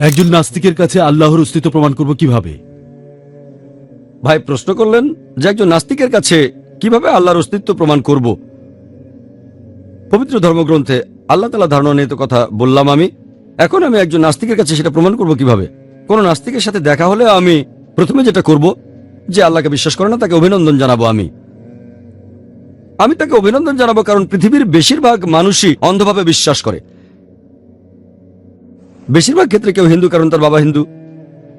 একজন নাস্তিকের কাছে আল্লাহর অস্তিত্ব প্রমাণ করব কীভাবে? ভাই, প্রশ্ন করলেন যে একজন নাস্তিকের কাছে কীভাবে আল্লাহর অস্তিত্ব প্রমাণ করব? পবিত্র ধর্মগ্রন্থে আল্লাহ তালা ধারণা নিয়ে তো কথা বললাম আমি। এখন আমি একজন নাস্তিকের কাছে সেটা প্রমাণ করব কীভাবে? কোন নাস্তিকের সাথে দেখা হলে আমি প্রথমে যেটা করব, যে আল্লাহকে বিশ্বাস করে না, তাকে অভিনন্দন জানাব আমি। আমি তাকে অভিনন্দন জানাব কারণ পৃথিবীর বেশিরভাগ মানুষই অন্ধভাবে বিশ্বাস করে। বেশিরভাগ ক্ষেত্রে কেউ হিন্দু কারণ তার বাবা হিন্দু,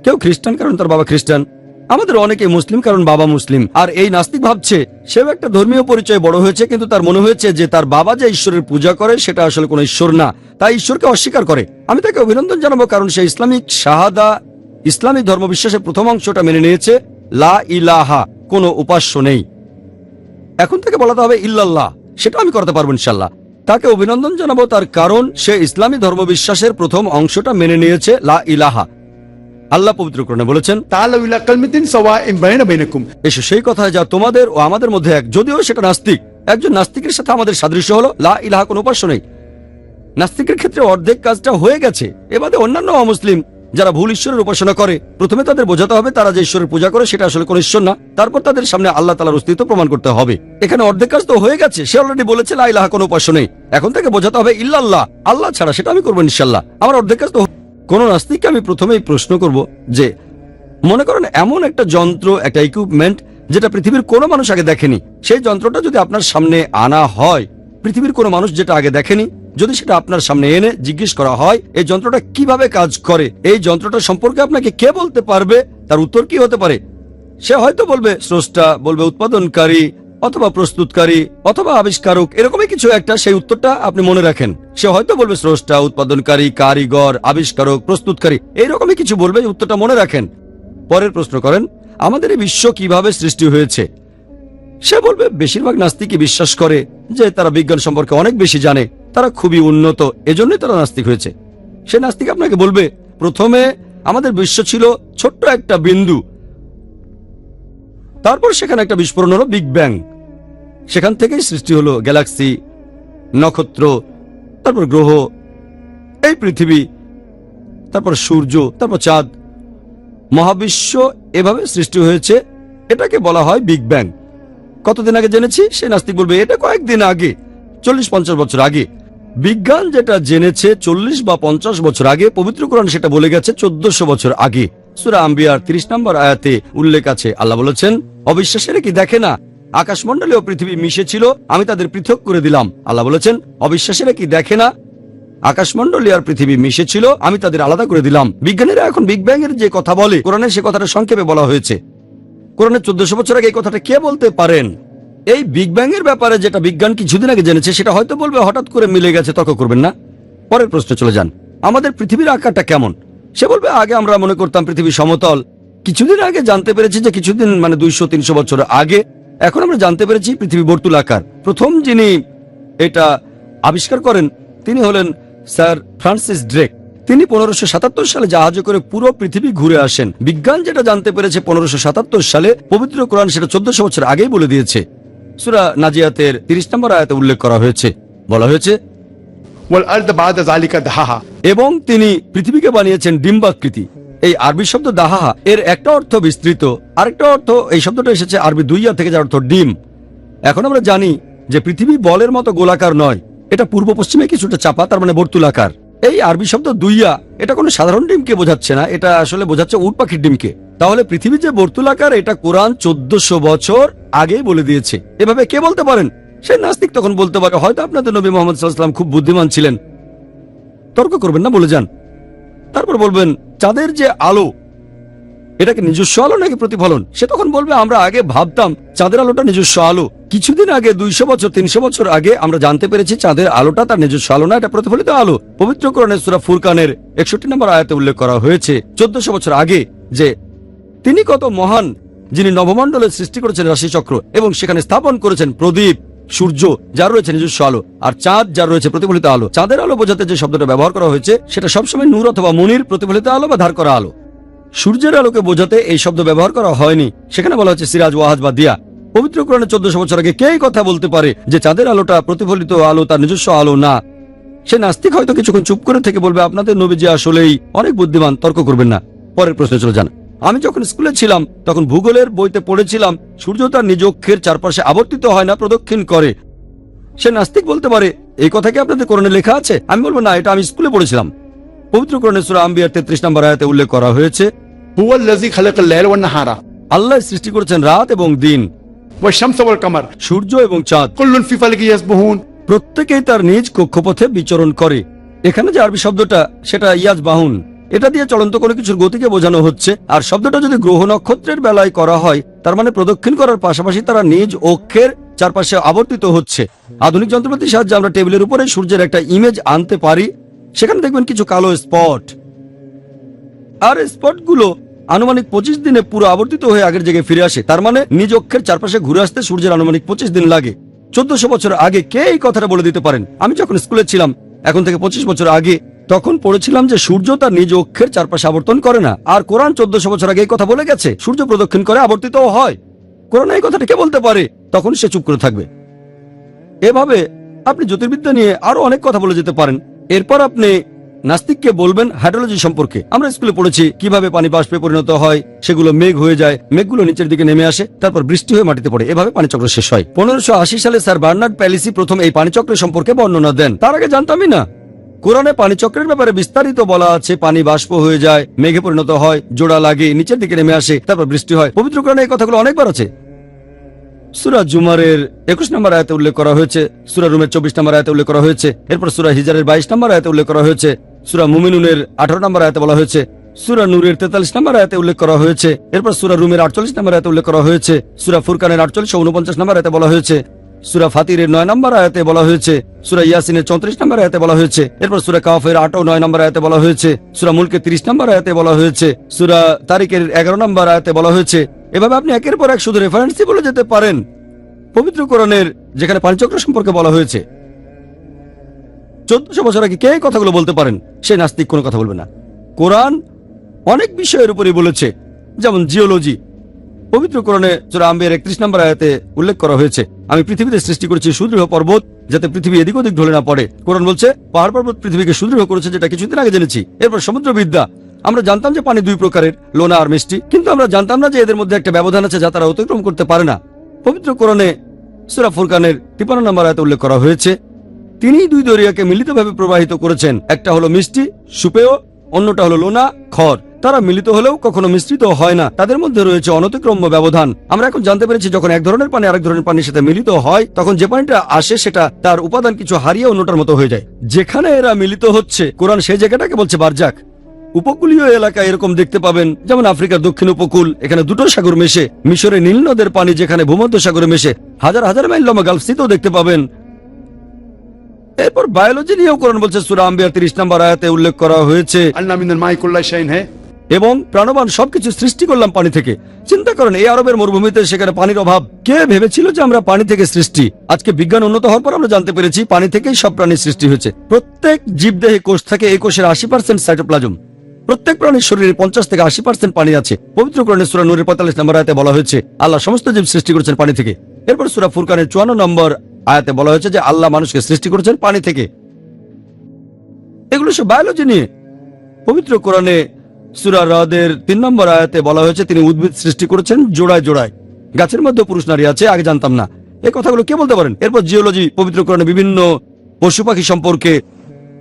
কেউ খ্রিস্টান কারণ তার বাবা খ্রিস্টান, আমাদের অনেকে মুসলিম কারণ বাবা মুসলিম। আর এই নাস্তিক ভাবছে, সেও একটা ধর্মীয় পরিচয় বড় হয়েছে, কিন্তু তার মনে হয়েছে যে তার বাবা যে ঈশ্বরের পূজা করে, সেটা আসলে কোনো ঈশ্বর না। তাই ঈশ্বরকে অস্বীকার করে। আমি তাকে অভিনন্দন জানাব, কারণ সে ইসলামিক শাহাদা ইসলামিক ধর্মবিশ্বাসের প্রথম অংশটা মেনে নিয়েছে। লা ইলাহা, কোনো উপাস্য নেই। এখন থেকে বলাতে হবে ইল্লাল্লাহ, সেটা আমি করতে পারব ইনশাল্লাহ। তাকে অভিনন্দন জানাব তার কারণ সে ইসলামী ধর্মবিশ্বাসের প্রথম অংশটা মেনে নিয়েছে লা ইলাহা। আল্লাহ পবিত্র বলেছেন এসো সেই কথা যা তোমাদের ও আমাদের মধ্যে এক যদিও সেটা নাস্তিক একজন নাস্তিকের সাথে আমাদের সাদৃশ্য হলো লা ইলাহা কোন উপাস্য নেই। নাস্তিকের ক্ষেত্রে অর্ধেক কাজটা হয়ে গেছে এবারে অন্যান্য অমুসলিম যারা ভুল ঈশ্বরের উপাসনা করে, প্রথমে তাদের বোঝাতে হবে তারা যে ঈশ্বরের পূজা করে সেটা আসলে কোনো ঈশ্বর না। তারপর তাদের সামনে আল্লাহ তালার অস্তিত্ব প্রমাণ করতে হবে। এখানে অর্ধেক কাজ তো হয়ে গেছে, সে অলরেডি বলেছে, লা ইলাহা, কোনো উপাস্য নেই। এখন থেকে বোঝাতে হবে, ইল্লাল্লাহ, আল্লাহ ছাড়া সেটা আমি করব ইনশাল্লাহ। আমার অর্ধেক কাজ তো কোন নাস্তিককে আমি প্রথমেই প্রশ্ন করব যে, মনে করেন এমন একটা যন্ত্র, একটা ইকুইপমেন্ট যেটা পৃথিবীর কোনো মানুষ আগে দেখেনি। সেই যন্ত্রটা যদি আপনার সামনে আনা হয়, পৃথিবীর কোনো মানুষ যেটা আগে দেখেনি যদি সেটা আপনার সামনে এনে জিজ্ঞেস করা হয়, এই যন্ত্রটা কীভাবে কাজ করে, এই যন্ত্রটা সম্পর্কে আপনাকে কে বলতে পারবে, তার উত্তর কি হতে পারে? সে হয়তো বলবে, স্রষ্টা, বলবে উৎপাদনকারী, অথবা প্রস্তুতকারী, অথবা আবিষ্কারক, এরকমই কিছু একটা, সেই উত্তরটা আপনি মনে রাখেন। সে হয়তো বলবে, স্রষ্টা, উৎপাদনকারী, কারিগর, আবিষ্কারক, প্রস্তুতকারী, এইরকমই কিছু বলবে উত্তরটা মনে রাখেন। পরের প্রশ্ন করেন, আমাদের এই বিশ্ব কীভাবে সৃষ্টি হয়েছে? সে বলবে, বেশিরভাগ নাস্তিকই বিশ্বাস করে যে তারা বিজ্ঞান সম্পর্কে অনেক বেশি জানে। তারা খুবই উন্নত। এজন্যই তারা নাস্তিক হয়েছে। সে নাস্তিক আপনাকে বলবে, প্রথমে আমাদের বিশ্ব ছিল ছোট্ট একটা বিন্দু। তারপর সেখানে একটা বিস্ফোরণ হলো বিগ ব্যাং। সেখান থেকেই সৃষ্টি হলো গ্যালাক্সি, নক্ষত্র, তারপর গ্রহ। এই পৃথিবী, তারপর সূর্য, তারপর চাঁদ। মহাবিশ্ব এভাবে সৃষ্টি হয়েছে, এটাকে বলা হয় বিগ ব্যাং। কতদিন আগে জেনেছি? সে নাস্তিক বলবে, এটা কয়েকদিন আগে, চল্লিশ পঞ্চাশ বছর আগে। বিজ্ঞান যেটা জেনেছে চল্লিশ বা পঞ্চাশ বছর আগে, পবিত্র কোরআন সেটা বলে গেছে চোদ্দশো বছর আগে। সুরা আম্বিয়ার তিরিশ নম্বর আয়াতে উল্লেখ আছে, আল্লাহ বলেছেন, অবিশ্বাসের কি দেখে না? আকাশমণ্ডলে ও পৃথিবী মিশে ছিল, আমি তাদের পৃথক করে দিলাম। আল্লাহ বলেছেন, অবিশ্বাসেরা কি দেখে না? আকাশমণ্ডলী আর পৃথিবী মিশে ছিল, আমি তাদের আলাদা করে দিলাম। বিজ্ঞানীরা এখন বিগ ব্যাং এর যে কথা বলে কোরআনে সে কথাটা সংক্ষেপে বলা হয়েছে। কোরআনের চোদ্দশো বছর আগে এই কথাটা কে বলতে পারেন? এই বিগ ব্যাং এর ব্যাপারে যেটা বিজ্ঞান কিছুদিন আগে জেনেছে, সেটা হয়তো বলবে, হঠাৎ করে মিলে গেছে, তর্ক করবেন না। পরের প্রশ্নে চলে যান। আমাদের পৃথিবীর আকারটা কেমন? সে বলবে, আগে আমরা মনে করতাম পৃথিবী সমতল। কিছুদিন আগে জানতে পেরেছি যে কিছুদিন মানে দুইশো, তিনশো বছর আগে, এখন আমরা জানতে পেরেছি পৃথিবী বর্তুল আকার। প্রথম যিনি এটা আবিষ্কার করেন, তিনি হলেন স্যার ফ্রান্সিস ড্রেক। তিনি পনেরোশো সাতাত্তর সালে জাহাজে করে পুরো পৃথিবী ঘুরে আসেন। বিজ্ঞান যেটা জানতে পেরেছে পনেরোশো সাতাত্তর সালে, পবিত্র কোরআন সেটা চোদ্দশো বছর আগেই বলে দিয়েছে। সুরা নাজিয়াতের তিরিশ নম্বর আয়াতে উল্লেখ করা হয়েছে। বলা হয়েছে এবং তিনি পৃথিবীকে বানিয়েছেন ডিম্বাকৃতি। এই আরবি শব্দ দাহাহা এর একটা অর্থ বিস্তৃত আরেকটা অর্থ এই শব্দটা এসেছে আরবি দুইয়া থেকে যার অর্থ ডিম। এখন আমরা জানি যে পৃথিবী বলের মতো গোলাকার নয় এটা পূর্ব পশ্চিমে কিছুটা চাপা তার মানে বর্তুলাকার। এই আরবি শব্দ দুইয়া এটা কোনো সাধারণ ডিমকে বোঝাচ্ছে না এটা আসলে বোঝাচ্ছে উট পাখির ডিমকে। তাহলে পৃথিবী যে বর্তুলাকার এটা কোরআন চোদ্দশো বছর আগেই বলে দিয়েছে। এভাবে কে বলতে পারেন? সে নাস্তিক তখন বলতে পারে, হয়তো আপনাদের নবী মোহাম্মদ সাল্লাম খুব বুদ্ধিমান ছিলেন। তর্ক করবেন না, বলে যান। তারপর বলবেন, চাঁদের যে আলো এটাকে নিজস্ব আলো নাকি প্রতিফলন? সে তখন বলবে, আমরা আগে ভাবতাম চাঁদের আলোটা নিজস্ব আলো। কিছুদিন আগে, দুইশো বছর, তিনশো বছর আগে আমরা জানতে পেরেছি চাঁদের আলোটা তার নিজস্ব আলো না, এটা প্রতিফলিত আলো। পবিত্র কোরআনের সুরা ফুরকানের একষট্টি নম্বর আয়াতে উল্লেখ করা হয়েছে, চোদ্দশো বছর আগে যে তিনি কত মহান, যিনি নবমণ্ডলের সৃষ্টি করেছেন রাশিচক্র এবং সেখানে স্থাপন করেছেন প্রদীপ, সূর্য যার রয়েছে নিজস্ব আলো, আর চাঁদ যার রয়েছে প্রতিফলিত আলো। চাঁদের আলো বোঝাতে যে শব্দটা ব্যবহার করা হয়েছে, সেটা সবসময় নূর অথবা মনির প্রতিফলিত আলো বা ধার করা আলো। সূর্যের আলোকে বোঝাতে এই শব্দ ব্যবহার করা হয়নি। সেখানে বলা হচ্ছে সিরাজ ওয়াহাজ বা দিয়া। পবিত্র কোরআনে চোদ্দশো বছর আগে কে কথা বলতে পারে যে চাঁদের আলোটা প্রতিফলিত আলো তার নিজস্ব আলো না? সে নাস্তিক হয়তো কিছুক্ষণ চুপ করে থেকে বলবে, আপনাদের নবীজি আসলেই অনেক বুদ্ধিমান, তর্ক করবেন না। পরের প্রশ্নে চলে যান। আমি যখন স্কুলে ছিলাম তখন ভূগোলের বইতে পড়েছিলাম সূর্য তার নিজ অক্ষের চারপাশে আবর্তিত হয় না প্রদক্ষিণ করে। সে নাস্তিক বলতে পারে এই কথা কি আপনাদের কোরণে লেখা আছে? আমি বলব না এটা আমি স্কুলে পড়েছিলাম। পবিত্র কোরণে সুরা আম্বিয়ার তেত্রিশ নম্বর আয়াতে উল্লেখ করা হয়েছে আল্লাহ সৃষ্টি করেছেন রাত এবং দিন। সূর্য এবং চাঁদ। প্রত্যেকেই তার নিজ কক্ষপথে বিচরণ করে। এখানে যে আরবি শব্দটা সেটা ইয়াজ বাহুন এটা দিয়ে চলন্ত কোনো কিছুর গতিকে বোঝানো হচ্ছে। আর শব্দটা যদি গ্রহ নক্ষত্রের বেলায় করা হয়, তার মানে প্রদক্ষিণ করার পাশাপাশি তারা নিজ অক্ষের চারপাশে আবর্তিত হচ্ছে। আধুনিক যন্ত্রপাতির সাহায্যে আমরা টেবিলের উপরে সূর্যের একটা ইমেজ আনতে পারি। সেখানে দেখবেন কিছু কালো স্পট আর স্পটগুলো আনুমানিক পঁচিশ দিনে পুরো আবর্তিত হয়ে আগের জায়গায় ফিরে আসে। তার মানে নিজ অক্ষের চারপাশে ঘুরে আসতে সূর্যের আনুমানিক পঁচিশ দিন লাগে। চোদ্দশো বছর আগে কে এই কথাটা বলে দিতে পারেন? আমি যখন স্কুলে ছিলাম, এখন থেকে পঁচিশ বছর আগে তখন পড়েছিলাম যে সূর্য তার নিজ অক্ষের চারপাশে আবর্তন করে না। আর কোরআন চোদ্দশো বছর আগে এই কথা বলে গেছে, সূর্য প্রদক্ষিণ করে আবর্তিত হয়। কোরআন এই কথাটা কে বলতে পারে? তখন সে চুপ করে থাকবে। এভাবে আপনি জ্যোতির্বিদ্যা নিয়ে আরও অনেক কথা বলে যেতে পারেন। এরপর আপনি নাস্তিককে বলবেন হাইড্রোলজি সম্পর্কে। আমরা স্কুলে পড়েছি, কীভাবে পানি বাষ্পে পরিণত হয়, সেগুলো মেঘ হয়ে যায়, মেঘগুলো নিচের দিকে নেমে আসে, তারপর বৃষ্টি হয়ে মাটিতে পড়ে। এভাবে পানিচক্র শেষ হয়। পনেরোশো সালে স্যার বার্নার্ড প্যালিসি প্রথম এই পানিচক্র সম্পর্কে বর্ণনা দেন। তার আগে জানতামই না। কোরআনে পানিচক্রের ব্যাপারে বিস্তারিত বলা আছে, পানি বাষ্প হয়ে যায়, মেঘে পরিণত হয়, জোড়া লাগে, নিচের দিকে নেমে আসে, তারপর বৃষ্টি হয়। পবিত্র কোরআনে এই কথাগুলো অনেকবার আছে। সুরা জুমারের একুশ নম্বর আয়তে উল্লেখ করা হয়েছে, সুরা রুমের চব্বিশ নম্বর আয়াতে উল্লেখ করা হয়েছে, এরপর সুরা হিজারের বাইশ নম্বর আয়তে উল্লেখ করা হয়েছে, সুরা মুমিনুনের আঠারো নম্বর আয়তে বলা হয়েছে, সুরা নূরের তেতাল্লিশ নম্বর আয়াতে উল্লেখ করা হয়েছে, এরপর সুরা রুমের আটচল্লিশ নম্বর আয়াতে উল্লেখ করা হয়েছে, সুরা ফুরকানের আটচল্লিশ উনপঞ্চাশ নম্বর আয়াতে বলা হয়েছে, সুরা ফাতিরের নয় নম্বর আয়াতে বলা হয়েছে সুরা ইয়াসিনের চৌত্রিশ নম্বর আয়াতে বলা হয়েছে। এরপর সুরা কাফের আট ও নয় নম্বর আয়াতে বলা হয়েছে। সুরা মুলকে তিরিশ নম্বর আয়াতে বলা হয়েছে। সুরা তারিকের এগারো নম্বর আয়াতে বলা হয়েছে। এভাবে আপনি একের পর এক শুধু রেফারেন্সই বলে যেতে পারেন। পবিত্র কোরআনের যেখানে পাঞ্চক্র সম্পর্কে বলা হয়েছে। চোদ্দশো বছর আগে কে কথাগুলো বলতে পারেন? সে নাস্তিক কোনো কথা বলবে না। কোরআন অনেক বিষয়ের উপরে বলেছে। যেমন জিওলজি পবিত্র কোরআনে জোরা আম্বের একত্রিশ নম্বর আয়াতে উল্লেখ করা হয়েছে। আমি পৃথিবীতে সৃষ্টি করেছি সুদৃঢ় পর্বত যাতে পৃথিবী এদিক ওদিক ঢলে না পড়ে। কোরআন বলছে, পাহাড় পর্বত পৃথিবীকে সুদৃঢ় করেছে যেটা কিছুদিন আগে জেনেছি। এরপর সমুদ্রবিদ্যা। আমরা জানতাম যে পানি দুই প্রকারের, লোনা আর মিষ্টি। কিন্তু আমরা জানতাম না যে এদের মধ্যে একটা ব্যবধান আছে যা তারা অতিক্রম করতে পারে না। পবিত্র কোরআনে সুরা ফুরকানের তিপান্ন নম্বর আয়াতে উল্লেখ করা হয়েছে তিনি দুই দরিয়াকে মিলিতভাবে প্রবাহিত করেছেন। একটা হলো মিষ্টি, সুপেয়, অন্যটা হলো লোনা, খড়। তারা মিলিত হলেও কখনো মিশ্রিত হয় না। তাদের মধ্যে রয়েছে অনতিক্রম্য ব্যবধান। আমরা এখন জানতে পেরেছি, যখন এক ধরনের পানি আরেক ধরনের পানির সাথে মিলিত হয়, তখন যে পানিটা আসে সেটা তার উপাদান কিছু হারিয়ে অন্যটার মতো হয়ে যায়। যেখানে এরা মিলিত হচ্ছে, কোরআন সেই জায়গাটাকে বলছে বারজাক। উপকূলীয় এলাকায় এরকম দেখতে পাবেন, যেমন আফ্রিকার দক্ষিণ উপকূল, এখানে দুটো সাগর মেশে, মিশরে নীল নদের পানি যেখানে ভূমধ্য সাগরে মেশে, হাজার হাজার মাইল লম্বা গালফসিতেও দেখতে পাবেন। এরপর বায়োলজি নিয়েও কোরআন বলছে, সুরা আম্বিয়ার তিরিশ নম্বর আয়াতে উল্লেখ করা হয়েছে হ্যাঁ এবং প্রাণবান সবকিছু সৃষ্টি করলাম পানি থেকে। চিন্তা করেন, এই আরবের মরুভূমিতে সেখানে পানির অভাব। কে ভেবেছিল যে আমরা পানি থেকে সৃষ্টি? আজকে বিজ্ঞান উন্নত হওয়ার পর আমরা জানতে পেরেছি, পানি থেকেই সব প্রাণীর সৃষ্টি হয়েছে। প্রত্যেক জীবদেহে কোষ থাকে, এই কোষের আশি পার্সেন্ট সাইটোপ্লাজম প্রত্যেক প্রাণীর শরীরে পঞ্চাশ থেকে আশি পার্সেন্ট পানি আছে। পবিত্র কোরআনে সুরা নূরের পঁয়তাল্লিশ নম্বর আয়তে বলা হয়েছে, আল্লাহ সমস্ত জীব সৃষ্টি করেছেন পানি থেকে। এরপর সুরা ফুরকানের চুয়ান্ন নম্বর আয়াতে বলা হয়েছে যে, আল্লাহ মানুষকে সৃষ্টি করেছেন পানি থেকে। এগুলো সব বায়োলজি নিয়ে। পবিত্র কোরআনে সুরা হ্রদের তিন নম্বর আয়াতে বলা হয়েছে, তিনি উদ্ভিদ সৃষ্টি করেছেন জোড়ায় জোড়ায়। গাছের মধ্যে পুরুষ নারী আছে, আগে জানতাম না। এই কথাগুলো কে বলতে পারেন? এরপর জিওলজি পবিত্র কোরআনে বিভিন্ন পশু পাখি সম্পর্কে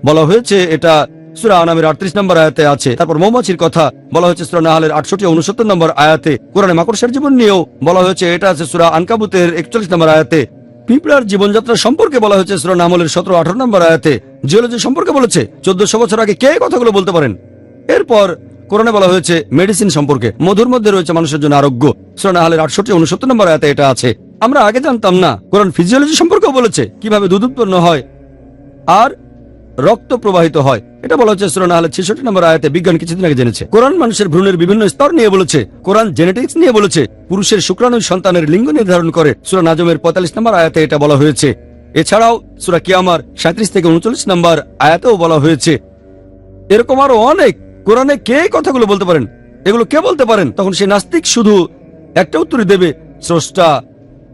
বলা হয়েছে, এটা সুরা আনামের আটত্রিশ নম্বর আয়াতে আছে। তারপর মৌমাছির কথা বলা হয়েছে, সুরা নাহালের আটষট্টি উনসত্তর নম্বর আয়াতে। কোরআনে মাকড়সার জীবন নিয়েও বলা হয়েছে, এটা আছে সুরা আনকাবুতের একচল্লিশ নম্বর আয়াতে। পিঁপড়ার জীবনযাত্রা সম্পর্কে বলা হয়েছে, সুরা নামলের সতেরো আঠারো নম্বর আয়াতে। জিওলজি সম্পর্কে বলেছে, চোদ্দশো বছর আগে কে কথাগুলো বলতে পারেন? এরপর কোরআনে বলা হয়েছে মেডিসিন সম্পর্কে মধুর মধ্যে রয়েছে মানুষের জন্য আরোগ্য। সোনাহালের আটষট্টি, উনসত্তর নম্বর আয়াতে এটা আছে। আমরা আগে জানতাম না, কোরআন ফিজিওলজি সম্পর্কেও বলেছে, কীভাবে দুধ উৎপন্ন হয় আর রক্ত প্রবাহিত হয়। এটা বলা হচ্ছে সুরানাহালের ছেষট্টি নম্বর আয়াতে, বিজ্ঞান কিছুদিন আগে জেনেছে। কোরআন মানুষের ভ্রূণের বিভিন্ন স্তর নিয়ে বলেছে, কোরআন জেনেটিক্স নিয়ে বলেছে, পুরুষের শুক্রাণু সন্তানের লিঙ্গ নির্ধারণ করে। সুরা নাজমের পঁয়তাল্লিশ নম্বর আয়াতে এটা বলা হয়েছে। এছাড়াও সুরা কিয়ামার সাঁত্রিশ থেকে উনচল্লিশ নম্বর আয়াতেও বলা হয়েছে। এরকম আরও অনেক কোরআনে কে কথাগুলো বলতে পারেন? এগুলো কে বলতে পারেন? তখন সে নাস্তিক শুধু একটা উত্তরই দেবে, স্রষ্টা,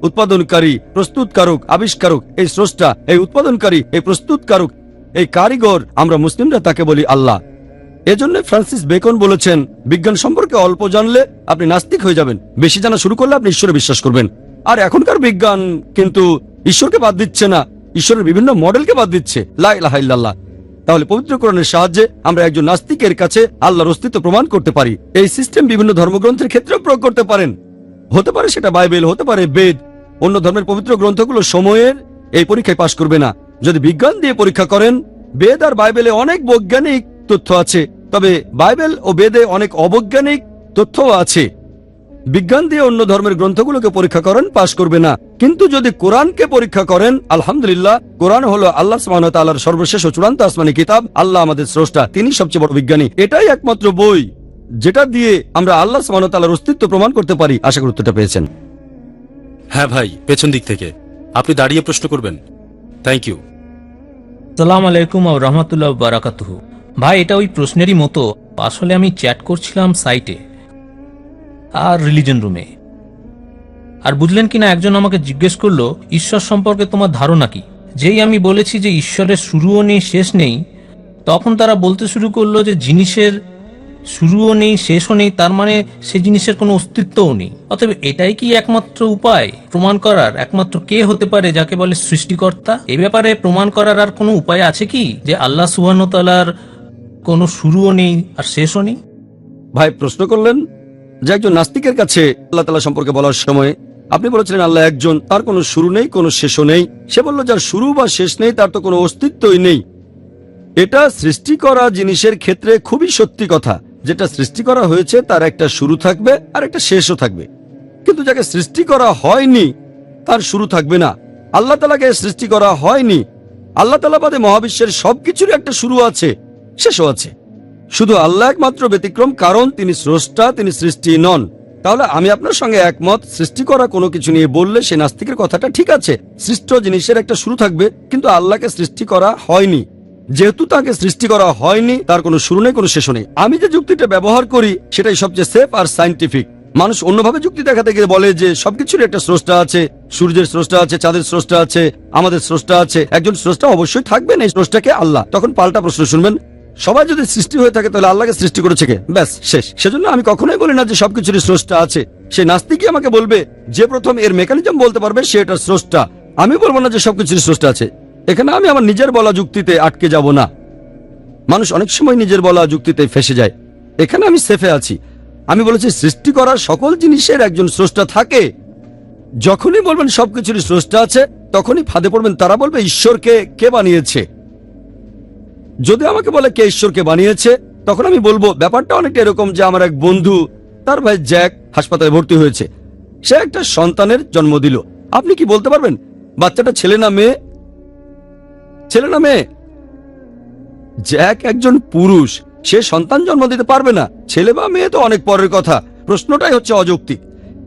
উৎপাদনকারী, প্রস্তুতকারক, আবিষ্কারক। এই স্রষ্টা, এই উৎপাদনকারী, এই প্রস্তুতকারক, এই কারিগর, আমরা মুসলিমরা তাকে বলি আল্লাহ। এজন্য ফ্রান্সিস বেকন বলেছেন, বিজ্ঞান সম্পর্কে অল্প জানলে আপনি নাস্তিক হয়ে যাবেন, বেশি জানা শুরু করলে আপনি ঈশ্বরে বিশ্বাস করবেন। আর এখনকার বিজ্ঞান কিন্তু ঈশ্বরকে বাদ দিচ্ছে না, ঈশ্বরের বিভিন্ন মডেলকে বাদ দিচ্ছে, লা ইলাহা ইল্লাল্লাহ। তাহলে পবিত্র কোরআনের সাহায্যে আমরা একজন নাস্তিকের কাছে আল্লাহর অস্তিত্ব প্রমাণ করতে পারি। এই সিস্টেম বিভিন্ন ধর্মগ্রন্থের ক্ষেত্রেও প্রয়োগ করতে পারেন। হতে পারে সেটা বাইবেল, হতে পারে বেদ। অন্য ধর্মের পবিত্র গ্রন্থগুলো সময়ের এই পরীক্ষায় পাশ করবে না। যদি বিজ্ঞান দিয়ে পরীক্ষা করেন, বেদ আর বাইবেলে অনেক বৈজ্ঞানিক তথ্য আছে, তবে বাইবেল ও বেদে অনেক অবৈজ্ঞানিক তথ্যও আছে। বিজ্ঞান দিয়ে অন্য ধর্মের গ্রন্থগুলোকে পরীক্ষা করেন পাশ করবে না। কিন্তু যদি কোরআনকে পরীক্ষা করেন আলহামদুলিল্লাহ কোরআন হলো আল্লাহ সুবহানাহু ওয়া সর্বশেষ ও চূড়ান্ত আসমানি কিতাব আল্লাহ আমাদের স্রষ্টা তিনি সবচেয়ে বড় বিজ্ঞানী। এটাই একমাত্র বই যেটা দিয়ে আমরা আল্লাহ সুবহানাহু ওয়া তাআলার অস্তিত্ব প্রমাণ করতে পারি। আশা করি উত্তরটা পেয়েছেন। হ্যাঁ ভাই পেছন দিক থেকে। আপনি দাঁড়িয়ে প্রশ্ন করবেন। থ্যাংক ইউ সালাম আলাইকুম ও রহমতুল্লাহ বারাকাতুহু। ভাই এটা ওই প্রশ্নেরই মতো। আসলে আমি চ্যাট করছিলাম সাইটে। আর রিলিজন রুমে আর বুঝলেন কিনা, একজন আমাকে জিজ্ঞেস করল, ঈশ্বর সম্পর্কে তোমার ধারণা কি? যেই আমি বলেছি যে ঈশ্বরের শুরুও নেই, শেষ নেই, তখন তারা বলতে শুরু করল যে জিনিসের শুরুও নেই, শেষও নেই, তার মানে সে জিনিসের কোনো অস্তিত্বও নেই। অতএব এটাই কি একমাত্র উপায় প্রমাণ করার? একমাত্র কে হতে পারে যাকে বলে সৃষ্টিকর্তা? এ ব্যাপারে প্রমাণ করার আর কোনো উপায় আছে কি? যে আল্লাহ সুবাহতালার কোনো শুরুও নেই আর শেষও নেই? ভাই, প্রশ্ন করলেন? যে একজন নাস্তিকের কাছে আল্লাহ তালা সম্পর্কে বলার সময় আপনি বলেছিলেন, আল্লাহ একজন, তার কোনো শুরু নেই, কোনো শেষও নেই। সে বলল, যার শুরু বা শেষ নেই, তার তো কোনো অস্তিত্বই নেই। এটা সৃষ্টি করা জিনিসের ক্ষেত্রে খুবই সত্যি কথা। যেটা সৃষ্টি করা হয়েছে, তার একটা শুরু থাকবে আর একটা শেষও থাকবে। কিন্তু যাকে সৃষ্টি করা হয়নি, তার শুরু থাকবে না। আল্লাহ তালাকে সৃষ্টি করা হয়নি। আল্লাহ তালা বাদে মহাবিশ্বের সবকিছুরই একটা শুরু আছে, শেষও আছে। শুধু আল্লাহ একমাত্র ব্যতিক্রম, কারণ তিনি স্রষ্টা, তিনি সৃষ্টি নন। তাহলে আমি আপনার সঙ্গে একমত, সৃষ্টি করা কোনো কিছু নিয়ে বললে সে নাস্তিকের কথাটা ঠিক আছে। সৃষ্ট জিনিসের একটা শুরু থাকবে, কিন্তু আল্লাহকে সৃষ্টি করা হয়নি। যেহেতু তাকে সৃষ্টি করা হয়নি, তার কোনো শুরু নেই, কোনো শেষ নেই। আমি যে যুক্তিটা ব্যবহার করি, সেটাই সবচেয়ে সেফ আর সাইন্টিফিক মানুষ অন্যভাবে যুক্তি দেখাতে গিয়ে বলে যে সবকিছুর একটা স্রষ্টা আছে, সূর্যের স্রষ্টা আছে, চাঁদের স্রষ্টা আছে, আমাদের স্রষ্টা আছে। একজন স্রষ্টা অবশ্যই থাকবেন এই স্রষ্টাকে আল্লাহ। তখন পাল্টা প্রশ্ন শুনবেন সবাই যদি সৃষ্টি হয়ে থাকে তাহলে আল্লাহকে সৃষ্টি করেছে কে? ব্যাস, শেষ। সেজন্য আমি কখনোই বলি না যে সবকিছুরই স্রষ্টা আছে। সে নাস্তিকই আমাকে বলবে, যে প্রথম এর মেকানিজম বলতে পারবে, সে এটা স্রষ্টা। আমি বলব না যে সবকিছুরই স্রষ্টা আছে। এখানে আমি আমার নিজের বলা যুক্তিতে আটকে যাব না। মানুষ অনেক সময় নিজের বলা যুক্তিতে ফেসে যায়। এখানে আমি সেফে আছি। আমি বলেছি, সৃষ্টি করা সকল জিনিসের একজন স্রষ্টা থাকে। যখনই বলবেন সবকিছুরই স্রষ্টা আছে, তখনই ফাঁদে পড়বেন। তারা বলবে, ঈশ্বরকে কে বানিয়েছে? যদি আমাকে বলে কে ঈশ্বরকে বানিয়েছে, তখন আমি বলব, ব্যাপারটা অনেকটা এরকম যে আমার এক বন্ধু, তার ভাই জ্যাক হাসপাতালে ভর্তি হয়েছে। সে একটা সন্তানের জন্ম দিল। আপনি কি বলতে পারবেন? বাচ্চাটা ছেলে না মেয়ে? ছেলে না মেয়ে? জ্যাক একজন পুরুষ, সে সন্তান জন্ম দিতে পারবে না। ছেলে বা মেয়ে তো অনেক পরের কথা। প্রশ্নটাই হচ্ছে অযৌক্তিক।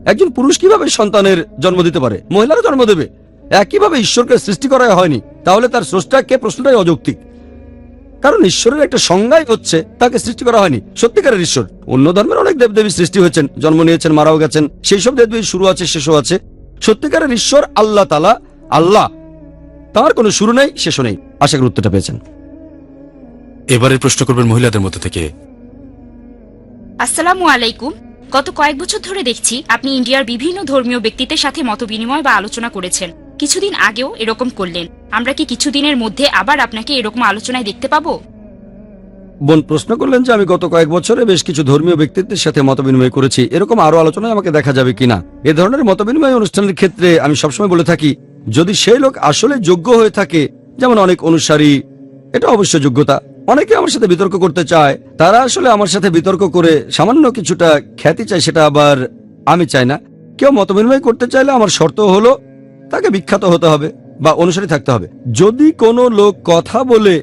একজন পুরুষ কীভাবে সন্তানের জন্ম দিতে পারে? মহিলারা জন্ম দেবে। একইভাবে ঈশ্বরকে সৃষ্টি করা হয়নি। তাহলে তার স্রষ্টাকে প্রশ্নটাই অযৌক্তিক। কারণ ঈশ্বরের একটা সংজ্ঞাই হচ্ছে তাকে সৃষ্টি করা হয়নি। সত্যিকারের ঈশ্বর। অন্য ধর্মের অনেক দেবদেবী সৃষ্টি হয়েছেন জন্ম নিয়েছেন মারাও গেছেন। সেই সব দেবদেবীর শুরু আছে শেষও আছে। সত্যিকারের ঈশ্বর আল্লাহ তালা আল্লাহ। তার কোনো শুরু নেই শেষও নেই। আশা করি উত্তরটা পেয়েছেন। এবারে প্রশ্ন করবেন মহিলাদের মধ্যে থেকে। আসসালামু আলাইকুম। গত কয়েক বছর ধরে দেখছি আপনি ইন্ডিয়ার বিভিন্ন ধর্মীয় ব্যক্তিদের সাথে মতবিনিময় বা আলোচনা করেছেন। কিছুদিন আগেও এরকম করলেন। আমরা কি কিছুদিনের মধ্যে আবার আপনাকে এরকম আলোচনায় দেখতে পাবো? বোন, প্রশ্ন করলেন যে আমি গত কয়েক বছরে বেশ কিছু ধর্মীয় ব্যক্তিত্বের সাথে মতবিনিময় করেছি। এরকম আরও আলোচনায় আমাকে দেখা যাবে কিনা? এ ধরনের মতবিনিময় অনুষ্ঠানের ক্ষেত্রে আমি সবসময় বলে থাকি, যদি সেই লোক আসলে যোগ্য হয়ে থাকে, যেমন অনেক অনুসারী, এটা অবশ্য যোগ্যতা। অনেকে আমার সাথে বিতর্ক করতে চায়, তারা আসলে আমার সাথে বিতর্ক করে সামান্য কিছুটা খ্যাতি চায়, সেটা আবার আমি চাই না। কেউ মতবিনিময় করতে চাইলে আমার শর্ত হলো তাকে বিখ্যাত হতে হবে বা অনুসারী থাকতে হবে। যদি কোনো লোক কথা বলে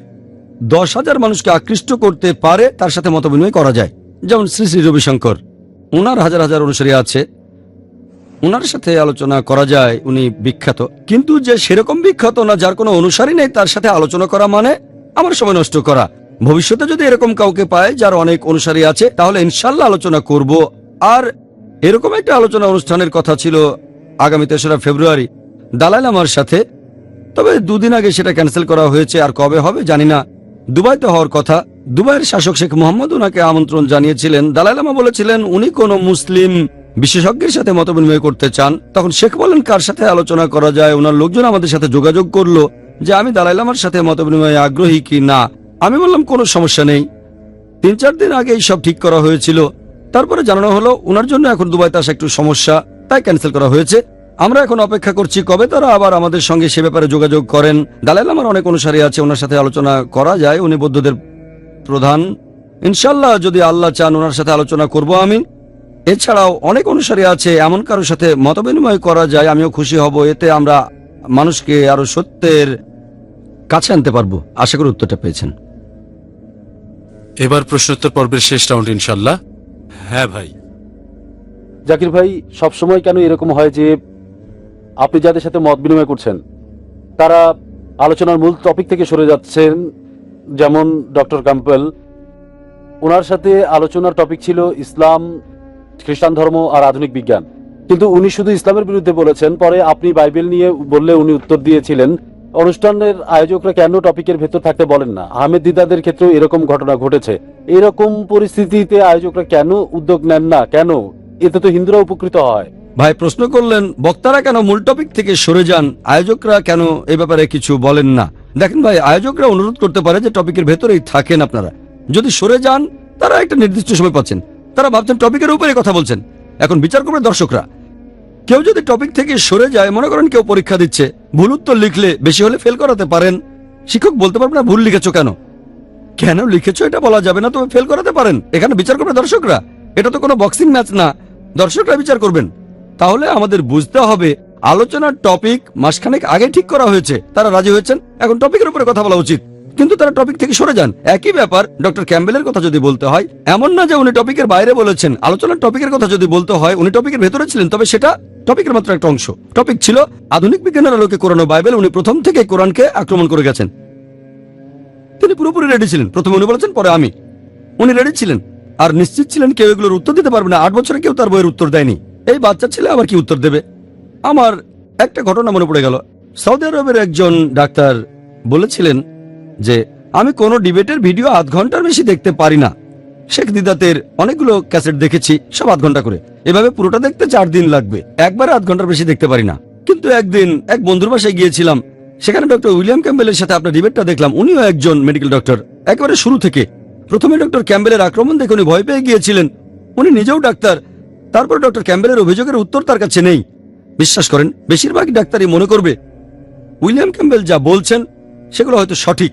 দশ হাজার মানুষকে আকৃষ্ট করতে পারে, তার সাথে মতবিনিময় করা যায়। যেমন শ্রী শ্রী রবিশঙ্কর ওনার হাজার হাজার অনুসারী আছে। ওনার সাথে আলোচনা করা যায়, উনি বিখ্যাত। কিন্তু যে সেরকম বিখ্যাত না, যার কোনো অনুসারী নেই, তার সাথে আলোচনা করা মানে আমার সময় নষ্ট করা। ভবিষ্যতে যদি এরকম কাউকে পায় যার অনেক অনুসারী আছে, তাহলে ইনশাল্লাহ আলোচনা করব। আর এরকম একটা আলোচনা অনুষ্ঠানের কথা ছিল আগামী তেসরা ফেব্রুয়ারি। দালাইল আমার সাথে। তবে দুদিন আগে সেটা ক্যান্সেল করা হয়েছে, আর কবে হবে জানি না। দুবাইতে হওয়ার কথা, দুবাইয়ের শাসক শেখ মোহাম্মদ ওনাকে আমন্ত্রণ জানিয়েছিলেন। দালাই লামা বলেছিলেন, উনি কোনো মুসলিম বিশেষজ্ঞের সাথে মত বিনিময় করতে চান। তখন শেখ বলেন, কার সাথে আলোচনা করা যায়? ওনার লোকজন আমাদের সাথে যোগাযোগ করল যে আমি দালাই লামার সাথে মত বিনিময়ে আগ্রহী কি না? আমি বললাম, কোনো সমস্যা নেই। তিন চার দিন আগে সব ঠিক করা হয়েছিল। তারপরে জানানো হলো ওনার জন্য এখন দুবাইতে আসা একটু সমস্যা, তাই ক্যান্সেল করা হয়েছে। আমরা এখন অপেক্ষা করছি কবে তারা আবার আমাদের সঙ্গে সে ব্যাপারে যোগাযোগ করেন। দালাইল আমার অনেক অনুসারী আছে ওনার সাথে আলোচনা করা যায়। উনি বৌদ্ধদের প্রধান। ইনশাল্লাহ যদি আল্লাহ চান ওনার সাথে আলোচনা করব আমি। এছাড়াও অনেক অনুসারী আছে এমন কারোর সাথে মতবিনিময় করা যায় আমিও খুশি হব। এতে আমরা মানুষকে আরও সত্যের কাছে আনতে পারব। আশা করি উত্তরটা পেয়েছেন। এবার প্রশ্নোত্তর পর্বের শেষ রাউন্ড ইনশাল্লাহ হ্যাঁ ভাই। জাকির ভাই সবসময় কেন এরকম হয় যে আপনি যাদের সাথে মত বিনিময় করছেন, তারা আলোচনার মূল টপিক থেকে সরে যাচ্ছেন, যেমন ডক্টর কাম্পেল ওনার সাথে আলোচনার টপিক ছিল ইসলাম, খ্রিস্টান ধর্ম আর আধুনিক বিজ্ঞান। কিন্তু উনি শুধু ইসলামের বিরুদ্ধে বলেছেন, পরে আপনি বাইবেল নিয়ে বললে উনি উত্তর দিয়েছিলেন, অনুষ্ঠানের আয়োজকরা কেন টপিকের ভেতর থাকতে বলেন না? আহমেদ দিদাদের ক্ষেত্রেও এরকম ঘটনা ঘটেছে। এরকম পরিস্থিতিতে আয়োজকরা কেন উদ্যোগ নেন না? কেন? এতে তো হিন্দুরা উপকৃত হয়। ভাই, প্রশ্ন করলেন, বক্তারা কেন মূল টপিক থেকে সরে যান? আয়োজকরা কেন এ ব্যাপারে কিছু বলেন না? দেখেন ভাই, আয়োজকরা অনুরোধ করতে পারে যে টপিকের ভেতরেই থাকেন আপনারা। যদি সরে যান, তারা একটা নির্দিষ্ট সময় পাচ্ছেন। তারা ভাবছেন টপিকের উপরে কথা বলছেন। এখন বিচার করবে দর্শকরা। কেউ যদি টপিক থেকে সরে যায়, মনে করেন কেউ পরীক্ষা দিচ্ছে, ভুল উত্তর লিখলে বেশি হলে ফেল করাতে পারেন। শিক্ষক বলতে পারবে না, ভুল লিখেছো কেন? কেন লিখেছো এটা বলা যাবে না, তবে ফেল করাতে পারেন। এখানে বিচার করবে দর্শকরা। এটা তো কোনো বক্সিং ম্যাচ না। দর্শকরা বিচার করবেন। তাহলে আমাদের বুঝতে হবে আলোচনার টপিক মাসখানেক আগে ঠিক করা হয়েছে। তারা রাজি হয়েছেন? এখন টপিকের উপরে কথা বলা উচিত। কিন্তু তারা টপিক থেকে সরে যান। একই ব্যাপার, ডক্টর ক্যাম্বেলের কথা যদি বলতে হয়, এমন না যে উনি টপিকের বাইরে বলেছেন। আলোচনার টপিকের কথা যদি বলতে হয়, উনি টপিকের ভেতরে ছিলেন, তবে সেটা টপিকের মাত্র একটা অংশ। টপিক ছিল, আধুনিক বিজ্ঞানের আলোকে কোরআন বাইবেল, উনি প্রথম থেকে কোরআনকে আক্রমণ করে গেছেন। তিনি পুরোপুরি রেডি ছিলেন। প্রথমে উনি বলেছেন, পরে আমি। উনি রেডি ছিলেন। আর নিশ্চিত ছিলেন, কেউ এগুলোর উত্তর দিতে পারবে না। আট বছরে কেউ তার বইয়ের উত্তর দেয়নি। এই বাচ্চা ছেলে আবার কি উত্তর দেবে? আমার একটা ঘটনা মনে পড়ে গেল। সৌদি আরবের একজন ডাক্তার বলেছিলেন যে, আমি কোনো ডিবেটের ভিডিও আধ ঘণ্টার বেশি দেখতে পারি না। শেখ দিদাতের অনেকগুলো ক্যাসেট দেখেছি, সব আধ ঘণ্টা করে। এভাবে পুরোটা দেখতে চার দিন লাগবে। একবার আধ ঘণ্টার বেশি দেখতে পারি না। কিন্তু একদিন এক বন্ধুর বাসায় গিয়েছিলাম। সেখানে ডক্টর উইলিয়াম ক্যাম্বেলের সাথে আপনার ডিবেটটা দেখলাম। উনিও একজন মেডিকেল ডক্টর। একেবারে শুরু থেকে প্রথমে ডক্টর ক্যাম্বেলের আক্রমণ দেখে উনি ভয় পেয়ে গিয়েছিলেন। উনি নিজেও ডাক্তার। তারপর ডক্টর ক্যাম্বেলের অভিযোগের উত্তর তার কাছে নেই। বিশ্বাস করেন বেশিরভাগ ডাক্তারই মনে করবে। উইলিয়াম ক্যাম্বেল যা বলছেন, সেগুলো হয়তো সঠিক।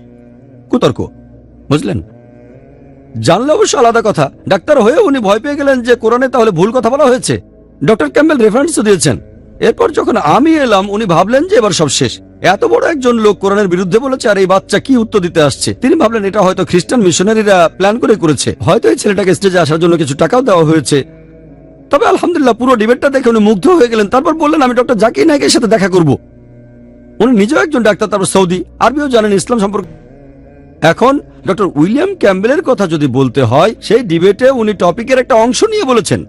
কুতর্ক, বুঝলেন? জানলে অবশ্য আলাদা কথা। ডাক্তার হয়ে উনি ভয় পেয়ে গেলেন যে কোরআনে তাহলে ভুল কথা বলা হয়েছে। ডক্টর ক্যাম্বেল রেফারেন্সও দিয়েছেন। এরপর যখন আমি এলাম, উনি ভাবলেন যে এবার সব শেষ। এত বড় একজন লোক কোরআনের বিরুদ্ধে বলেছে, আর, এই বাচ্চা কি উত্তর দিতে আসছে? তিনি ভাবলেন, এটা হয়তো খ্রিস্টান মিশনারিরা প্ল্যান করে করেছে। হয়তো এই ছেলেটাকে স্টেজে আসার জন্য কিছু টাকাও দেওয়া হয়েছে। তবে আলহামদুলিল্লাহ পুরো ডিবেটটা দেখে উনি মুগ্ধ হয়ে গেলেন। তারপর বললেন, আমি ডক্টর জাকির নায়কের সাথে দেখা করব। উনি নিজেও একজন ডাক্তার, তারপর সৌদি। আরবিও জানেন ইসলাম সম্পর্কে। এখন ডক্টর উইলিয়াম ক্যাম্বেলের কথা যদি বলতে হয়, সেই ডিবেটে উনি টপিকের একটা অংশ নিয়ে বলেছেন।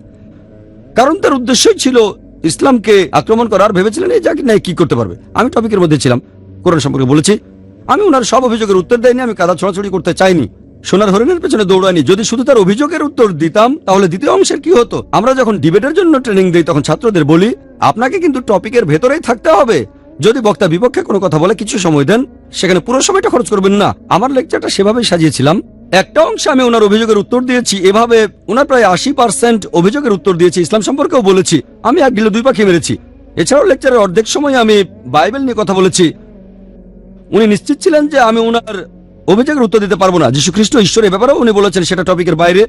কারণ তার উদ্দেশ্যই ছিল ইসলামকে আক্রমণ করার ভেবেছিলেন, এই জাকির নায়ক কি করতে পারবে? আমি টপিকের মধ্যে ছিলাম, কোরআন সম্পর্কে বলেছি। আমি ওনার সব অভিযোগের উত্তর দেয়নি আমি কাদা ছড়াছড়ি করতে চাইনি। সোনার হরিণের পেছনে দৌড়ানি যদি শুধু তার অভিযোগের উত্তর দিতাম, তাহলে দ্বিতীয় অংশের কি হতো? আমরা যখন ডিবেটের জন্য ট্রেনিং দিই, তখন ছাত্রদের বলি, আপনাকে কিন্তু টপিকের ভেতরেই থাকতে হবে। যদি বক্তা বিপক্ষে কোনো কথা বলে, কিছু সময় দেন, সেখানে পুরো সময়টা খরচ করবেন না। আমার লেকচারটা সেভাবেই সাজিয়েছিলাম। একটা অংশে আমি ওনার অভিযোগের উত্তর দিয়েছি। এভাবে ওনার প্রায় আশি পার্সেন্ট অভিযোগের উত্তর দিয়েছি। ইসলাম সম্পর্কেও বলেছি। আমি এক গিলে দুই পাখি মেরেছি। এছাড়াও লেকচারের অর্ধেক সময় আমি বাইবেল নিয়ে কথা বলেছি। উনি নিশ্চিত ছিলেন যে আমি ওনার অভিযোগের উত্তর দিতে পারব না। যীশু খ্রিস্ট ঈশ্বরের ব্যাপারেও উনি বলেছেন, সেটা টপিকের বাইরে।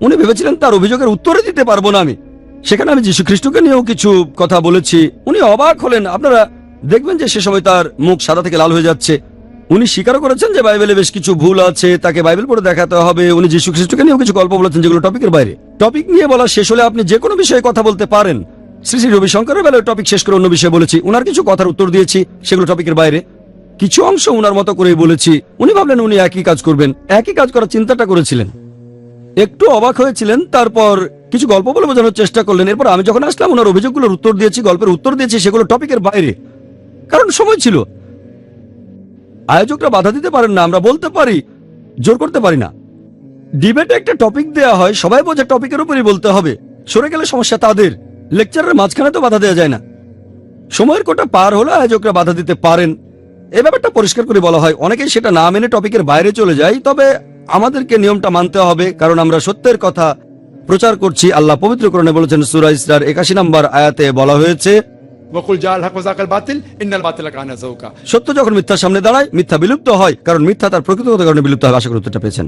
উনি ভেবেছিলেন তার অভিযোগের উত্তরে দিতে পারব না আমি। সেখানে আমি যীশু খ্রিস্টকে নিয়েও কিছু কথা বলেছি। উনি অবাক হলেন। আপনারা দেখবেন যে সে সময় তার মুখ সাদা থেকে লাল হয়ে যাচ্ছে। উনি স্বীকার করেছেন যে বাইবেলে বেশ কিছু ভুল আছে, তাকে বাইবেল পড়ে দেখাতে হবে। উনি যীশু খ্রিস্টকে নিয়েও কিছু গল্প বলেছেন, যেগুলো টপিকের বাইরে। টপিক নিয়ে বলা শেষ হলে আপনি যে কোনো বিষয়ে কথা বলতে পারেন। শ্রী শ্রী রবিশঙ্করের বেলায় টপিক শেষ করে অন্য বিষয়ে বলেছি। উনার কিছু কথার উত্তর দিয়েছি, সেগুলো টপিকের বাইরে। কিছু অংশ উনার মতো করেই বলেছি। উনি ভাবলেন উনি একই কাজ করবেন। একই কাজ করার চিন্তাটা করেছিলেন। একটু অবাক হয়েছিলেন, তারপর কিছু গল্প বলে বোঝানোর চেষ্টা করলেন। এরপর আমি যখন আসলাম ওনার অভিযোগগুলোর উত্তর দিয়েছি, গল্পের উত্তর দিয়েছি, সেগুলো টপিকের বাইরে। কারণ সময় ছিল। আয়োজকরা বাধা দিতে পারেন না, আমরা বলতে পারি, জোর করতে পারি না। ডিবেটে একটা টপিক দেয়া হয়, সবাই বোঝে টপিকের উপরই বলতে হবে। সরে গেলে সমস্যা তাদের। লেকচারের মাঝখানে তো বাধা দেওয়া যায় না। সময়ের কোটা পার হলে আয়োজকরা বাধা দিতে পারেন। এ ব্যাপারটা পরিষ্কার করে বলা হয়। অনেকেই সেটা না মেনে টপিকের বাইরে চলে যায় তবে আমাদেরকে নিয়মটা মানতে হবে কারণ আমরা সত্যের কথা প্রচার করছি। আল্লাহ পবিত্র করণে বলেছেন সূরা ইসরার 81 নম্বর আয়াতে বলা হয়েছে সত্য যখন মিথ্যার সামনে দাঁড়ায় মিথ্যা বিলুপ্ত হয় কারণ মিথ্যা তার প্রকৃতিগত কারণে বিলুপ্ত হয়। আশা করতে পেয়েছেন।